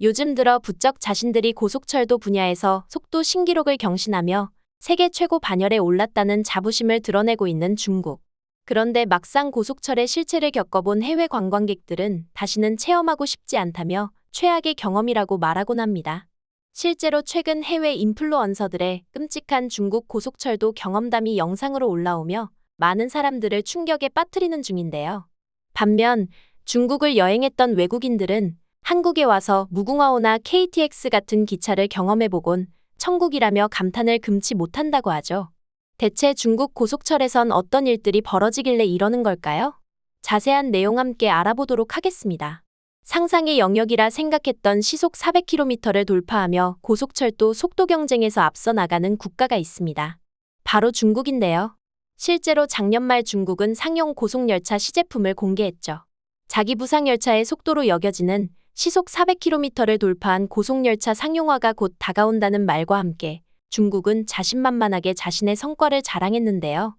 요즘 들어 부쩍 자신들이 고속철도 분야에서 속도 신기록을 경신하며 세계 최고 반열에 올랐다는 자부심을 드러내고 있는 중국. 그런데 막상 고속철의 실체를 겪어본 해외 관광객들은 다시는 체험하고 싶지 않다며 최악의 경험이라고 말하곤 합니다. 실제로 최근 해외 인플루언서들의 끔찍한 중국 고속철도 경험담이 영상으로 올라오며 많은 사람들을 충격에 빠뜨리는 중인데요. 반면 중국을 여행했던 외국인들은 한국에 와서 무궁화호나 KTX 같은 기차를 경험해보곤 천국이라며 감탄을 금치 못한다고 하죠. 대체 중국 고속철에선 어떤 일들이 벌어지길래 이러는 걸까요? 자세한 내용 함께 알아보도록 하겠습니다. 상상의 영역이라 생각했던 시속 400km를 돌파하며 고속철도 속도 경쟁에서 앞서 나가는 국가가 있습니다. 바로 중국인데요. 실제로 작년 말 중국은 상용 고속열차 시제품을 공개했죠. 자기 부상열차의 속도로 여겨지는 시속 400km를 돌파한 고속열차 상용화가 곧 다가온다는 말과 함께 중국은 자신만만하게 자신의 성과를 자랑했는데요.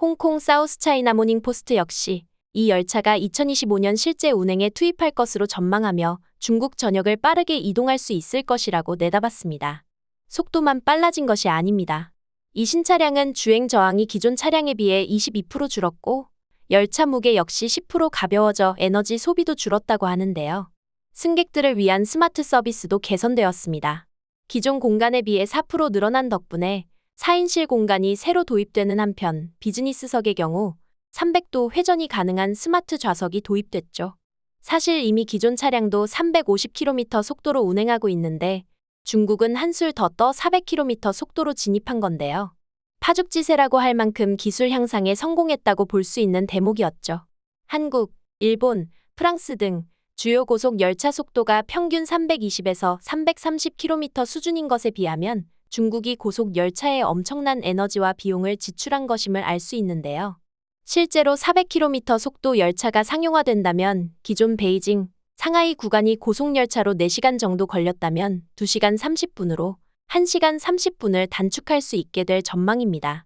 홍콩 사우스차이나 모닝포스트 역시 이 열차가 2025년 실제 운행에 투입할 것으로 전망하며 중국 전역을 빠르게 이동할 수 있을 것이라고 내다봤습니다. 속도만 빨라진 것이 아닙니다. 이 신차량은 주행 저항이 기존 차량에 비해 22% 줄었고 열차 무게 역시 10% 가벼워져 에너지 소비도 줄었다고 하는데요. 승객들을 위한 스마트 서비스도 개선되었습니다. 기존 공간에 비해 4% 늘어난 덕분에 4인실 공간이 새로 도입되는 한편 비즈니스석의 경우 300도 회전이 가능한 스마트 좌석이 도입됐죠. 사실 이미 기존 차량도 350km 속도로 운행하고 있는데 중국은 한술 더 떠 400km 속도로 진입한 건데요. 파죽지세라고 할 만큼 기술 향상에 성공했다고 볼 수 있는 대목이었죠. 한국, 일본, 프랑스 등 주요 고속 열차 속도가 평균 320에서 330km 수준인 것에 비하면 중국이 고속 열차에 엄청난 에너지와 비용을 지출한 것임을 알 수 있는데요. 실제로 400km 속도 열차가 상용화된다면 기존 베이징, 상하이 구간이 고속열차로 4시간 정도 걸렸다면 2시간 30분으로 1시간 30분을 단축할 수 있게 될 전망입니다.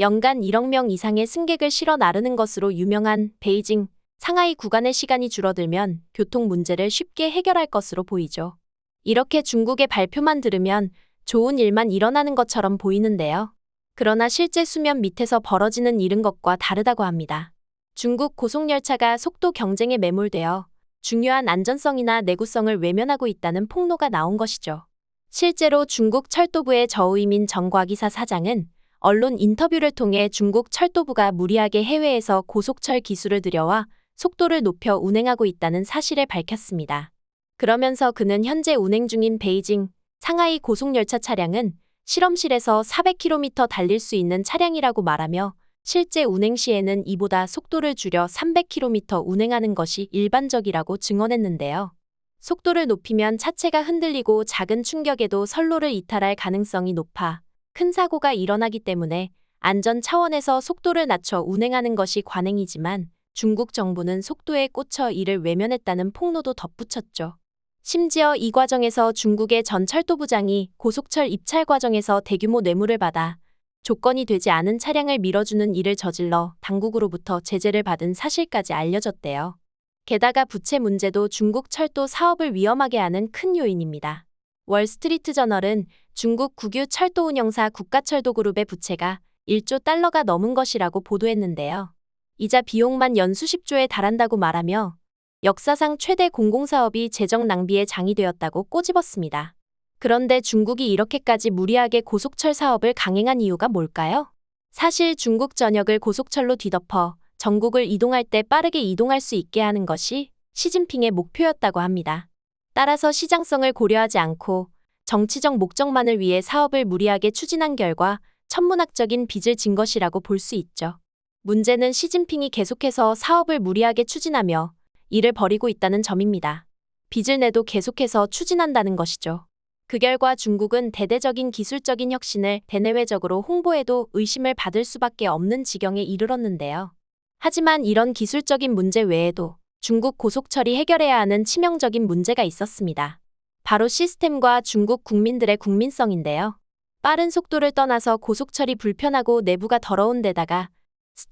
연간 1억 명 이상의 승객을 실어 나르는 것으로 유명한 베이징, 상하이 구간의 시간이 줄어들면 교통 문제를 쉽게 해결할 것으로 보이죠. 이렇게 중국의 발표만 들으면 좋은 일만 일어나는 것처럼 보이는데요. 그러나 실제 수면 밑에서 벌어지는 일은 것과 다르다고 합니다. 중국 고속열차가 속도 경쟁에 매몰되어 중요한 안전성이나 내구성을 외면하고 있다는 폭로가 나온 것이죠. 실제로 중국 철도부의 저우이민 정과기사 사장은 언론 인터뷰를 통해 중국 철도부가 무리하게 해외에서 고속철 기술을 들여와 속도를 높여 운행하고 있다는 사실을 밝혔습니다. 그러면서 그는 현재 운행 중인 베이징, 상하이 고속열차 차량은 실험실에서 400km 달릴 수 있는 차량이라고 말하며 실제 운행 시에는 이보다 속도를 줄여 300km 운행하는 것이 일반적이라고 증언했는데요. 속도를 높이면 차체가 흔들리고 작은 충격에도 선로를 이탈할 가능성이 높아 큰 사고가 일어나기 때문에 안전 차원에서 속도를 낮춰 운행하는 것이 관행이지만 중국 정부는 속도에 꽂혀 이를 외면했다는 폭로도 덧붙였죠. 심지어 이 과정에서 중국의 전 철도부장이 고속철 입찰 과정에서 대규모 뇌물을 받아 조건이 되지 않은 차량을 밀어주는 일을 저질러 당국으로부터 제재를 받은 사실까지 알려졌대요. 게다가 부채 문제도 중국 철도 사업을 위험하게 하는 큰 요인입니다. 월스트리트 저널은 중국 국유 철도 운영사 국가철도그룹의 부채가 1조 달러가 넘은 것이라고 보도했는데요. 이자 비용만 연 수십조에 달한다고 말하며 역사상 최대 공공사업이 재정 낭비의 장이 되었다고 꼬집었습니다. 그런데 중국이 이렇게까지 무리하게 고속철 사업을 강행한 이유가 뭘까요? 사실 중국 전역을 고속철로 뒤덮어 전국을 이동할 때 빠르게 이동할 수 있게 하는 것이 시진핑의 목표였다고 합니다. 따라서 시장성을 고려하지 않고 정치적 목적만을 위해 사업을 무리하게 추진한 결과 천문학적인 빚을 진 것이라고 볼 수 있죠. 문제는 시진핑이 계속해서 사업을 무리하게 추진하며 일을 벌이고 있다는 점입니다. 빚을 내도 계속해서 추진한다는 것이죠. 그 결과 중국은 대대적인 기술적인 혁신을 대내외적으로 홍보해도 의심을 받을 수밖에 없는 지경에 이르렀는데요. 하지만 이런 기술적인 문제 외에도 중국 고속철이 해결해야 하는 치명적인 문제가 있었습니다. 바로 시스템과 중국 국민들의 국민성인데요. 빠른 속도를 떠나서 고속철이 불편하고 내부가 더러운 데다가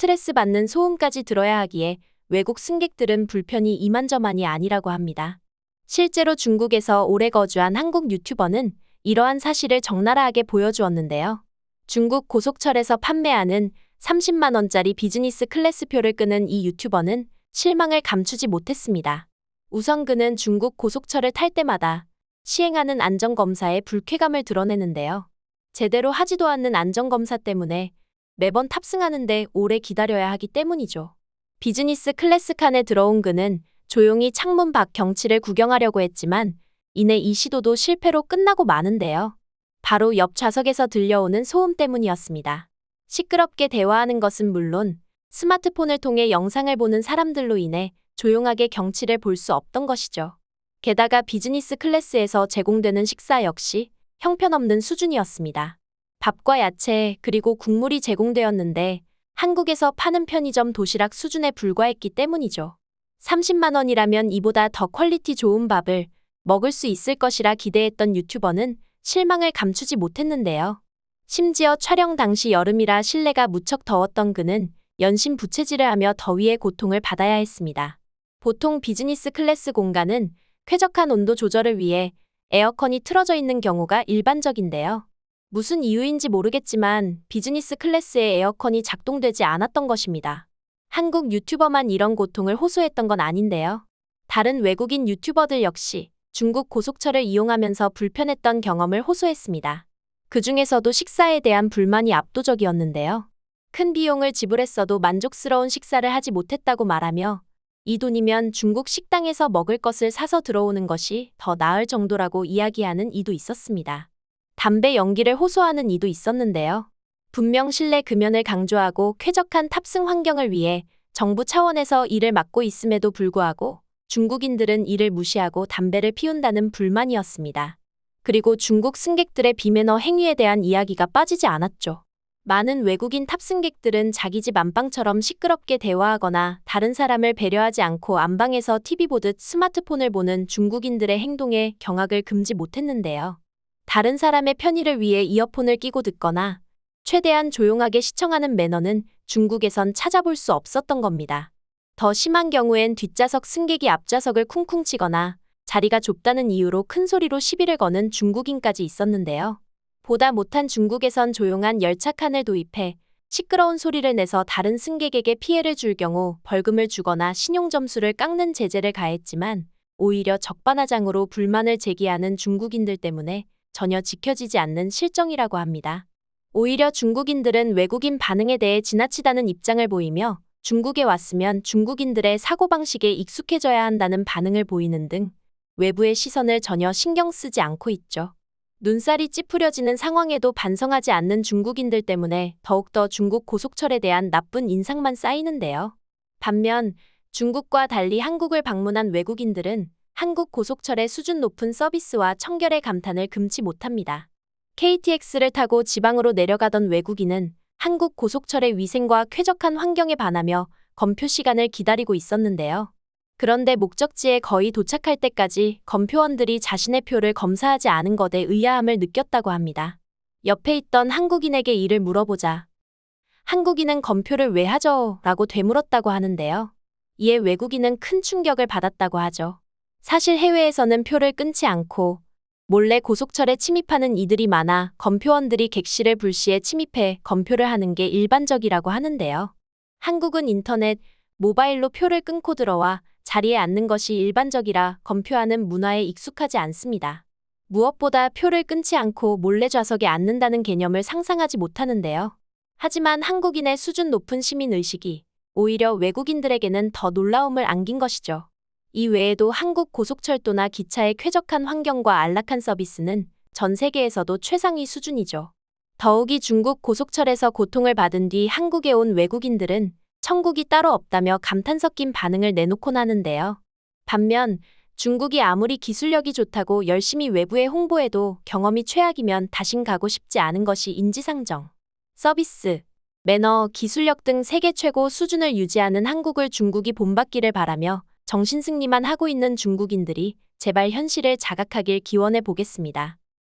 스트레스 받는 소음까지 들어야 하기에 외국 승객들은 불편이 이만저만이 아니라고 합니다. 실제로 중국에서 오래 거주한 한국 유튜버는 이러한 사실을 적나라하게 보여주었는데요. 중국 고속철에서 판매하는 30만원짜리 비즈니스 클래스표를 끄는 이 유튜버는 실망을 감추지 못했습니다. 우선 그는 중국 고속철을 탈 때마다 시행하는 안전검사에 불쾌감을 드러내는데요. 제대로 하지도 않는 안전검사 때문에 매번 탑승하는데 오래 기다려야 하기 때문이죠. 비즈니스 클래스 칸에 들어온 그는 조용히 창문 밖 경치를 구경하려고 했지만 이내 이 시도도 실패로 끝나고 마는데요. 바로 옆 좌석에서 들려오는 소음 때문이었습니다. 시끄럽게 대화하는 것은 물론 스마트폰을 통해 영상을 보는 사람들로 인해 조용하게 경치를 볼 수 없던 것이죠. 게다가 비즈니스 클래스에서 제공되는 식사 역시 형편없는 수준이었습니다. 밥과 야채 그리고 국물이 제공되었는데 한국에서 파는 편의점 도시락 수준에 불과했기 때문이죠. 30만 원이라면 이보다 더 퀄리티 좋은 밥을 먹을 수 있을 것이라 기대했던 유튜버는 실망을 감추지 못했는데요. 심지어 촬영 당시 여름이라 실내가 무척 더웠던 그는 연신 부채질을 하며 더위의 고통을 받아야 했습니다. 보통 비즈니스 클래스 공간은 쾌적한 온도 조절을 위해 에어컨이 틀어져 있는 경우가 일반적인데요. 무슨 이유인지 모르겠지만 비즈니스 클래스의 에어컨이 작동되지 않았던 것입니다. 한국 유튜버만 이런 고통을 호소했던 건 아닌데요. 다른 외국인 유튜버들 역시 중국 고속철을 이용하면서 불편했던 경험을 호소했습니다. 그 중에서도 식사에 대한 불만이 압도적이었는데요. 큰 비용을 지불했어도 만족스러운 식사를 하지 못했다고 말하며 이 돈이면 중국 식당에서 먹을 것을 사서 들어오는 것이 더 나을 정도라고 이야기하는 이도 있었습니다. 담배 연기를 호소하는 이도 있었는데요. 분명 실내 금연을 강조하고 쾌적한 탑승 환경을 위해 정부 차원에서 이를 막고 있음에도 불구하고 중국인들은 이를 무시하고 담배를 피운다는 불만이었습니다. 그리고 중국 승객들의 비매너 행위에 대한 이야기가 빠지지 않았죠. 많은 외국인 탑승객들은 자기 집 안방처럼 시끄럽게 대화하거나 다른 사람을 배려하지 않고 안방에서 TV 보듯 스마트폰을 보는 중국인들의 행동에 경악을 금지 못했는데요. 다른 사람의 편의를 위해 이어폰을 끼고 듣거나 최대한 조용하게 시청하는 매너는 중국에선 찾아볼 수 없었던 겁니다. 더 심한 경우엔 뒷좌석 승객이 앞좌석을 쿵쿵 치거나 자리가 좁다는 이유로 큰 소리로 시비를 거는 중국인까지 있었는데요. 보다 못한 중국에선 조용한 열차 칸을 도입해 시끄러운 소리를 내서 다른 승객에게 피해를 줄 경우 벌금을 주거나 신용점수를 깎는 제재를 가했지만 오히려 적반하장으로 불만을 제기하는 중국인들 때문에 전혀 지켜지지 않는 실정이라고 합니다. 오히려 중국인들은 외국인 반응에 대해 지나치다는 입장을 보이며 중국에 왔으면 중국인들의 사고방식에 익숙해져야 한다는 반응을 보이는 등 외부의 시선을 전혀 신경 쓰지 않고 있죠. 눈살이 찌푸려지는 상황에도 반성하지 않는 중국인들 때문에 더욱더 중국 고속철에 대한 나쁜 인상만 쌓이는데요. 반면 중국과 달리 한국을 방문한 외국인들은 한국 고속철의 수준 높은 서비스와 청결의 감탄을 금치 못합니다. KTX를 타고 지방으로 내려가던 외국인은 한국 고속철의 위생과 쾌적한 환경에 반하며 검표 시간을 기다리고 있었는데요. 그런데 목적지에 거의 도착할 때까지 검표원들이 자신의 표를 검사하지 않은 것에 의아함을 느꼈다고 합니다. 옆에 있던 한국인에게 이를 물어보자. 한국인은 검표를 왜 하죠? 라고 되물었다고 하는데요. 이에 외국인은 큰 충격을 받았다고 하죠. 사실 해외에서는 표를 끊지 않고 몰래 고속철에 침입하는 이들이 많아 검표원들이 객실을 불시에 침입해 검표를 하는 게 일반적이라고 하는데요. 한국은 인터넷, 모바일로 표를 끊고 들어와 자리에 앉는 것이 일반적이라 검표하는 문화에 익숙하지 않습니다. 무엇보다 표를 끊지 않고 몰래 좌석에 앉는다는 개념을 상상하지 못하는데요. 하지만 한국인의 수준 높은 시민의식이 오히려 외국인들에게는 더 놀라움을 안긴 것이죠. 이 외에도 한국 고속철도나 기차의 쾌적한 환경과 안락한 서비스는 전 세계에서도 최상위 수준이죠. 더욱이 중국 고속철에서 고통을 받은 뒤 한국에 온 외국인들은 천국이 따로 없다며 감탄 섞인 반응을 내놓곤 하는데요. 반면 중국이 아무리 기술력이 좋다고 열심히 외부에 홍보해도 경험이 최악이면 다신 가고 싶지 않은 것이 인지상정. 서비스, 매너, 기술력 등 세계 최고 수준을 유지하는 한국을 중국이 본받기를 바라며 정신승리만 하고 있는 중국인들이 제발 현실을 자각하길 기원해 보겠습니다.